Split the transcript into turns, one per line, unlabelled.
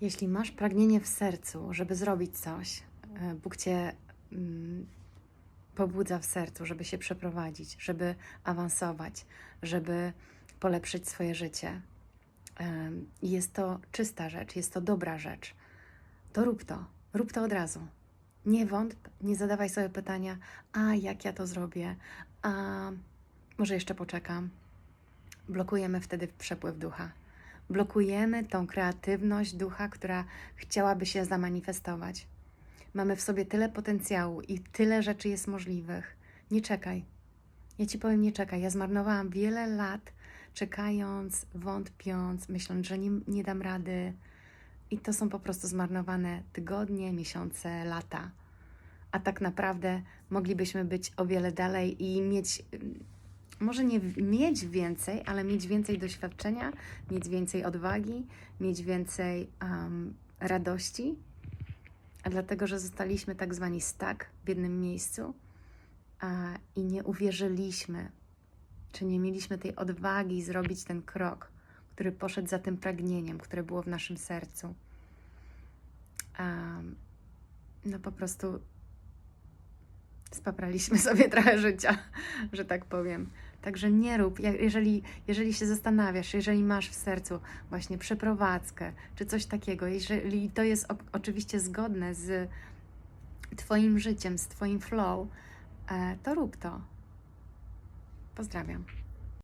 Jeśli masz pragnienie w sercu, żeby zrobić coś, e, Bóg cię mm, pobudza w sercu, żeby się przeprowadzić, żeby awansować, żeby polepszyć swoje życie. Jest to czysta rzecz, jest to dobra rzecz. To rób to, rób to od razu. Nie wątp, nie zadawaj sobie pytania, a jak ja to zrobię, a może jeszcze poczekam. Blokujemy wtedy przepływ ducha. Blokujemy tą kreatywność ducha, która chciałaby się zamanifestować. Mamy w sobie tyle potencjału i tyle rzeczy jest możliwych. Nie czekaj. Ja ci powiem, nie czekaj. Ja zmarnowałam wiele lat czekając, wątpiąc, myśląc, że nie, nie dam rady. I to są po prostu zmarnowane tygodnie, miesiące, lata. A tak naprawdę moglibyśmy być o wiele dalej i mieć, może nie mieć więcej, ale mieć więcej doświadczenia, mieć więcej odwagi, mieć więcej um, radości. A dlatego, że zostaliśmy tak zwani stuck w jednym miejscu a, i nie uwierzyliśmy, czy nie mieliśmy tej odwagi zrobić ten krok, który poszedł za tym pragnieniem, które było w naszym sercu. Um, no po prostu spapraliśmy sobie trochę życia, że tak powiem. Także nie rób, jeżeli, jeżeli się zastanawiasz, jeżeli masz w sercu właśnie przeprowadzkę czy coś takiego, jeżeli to jest o, oczywiście zgodne z Twoim życiem, z Twoim flow, e, to rób to. Pozdrawiam.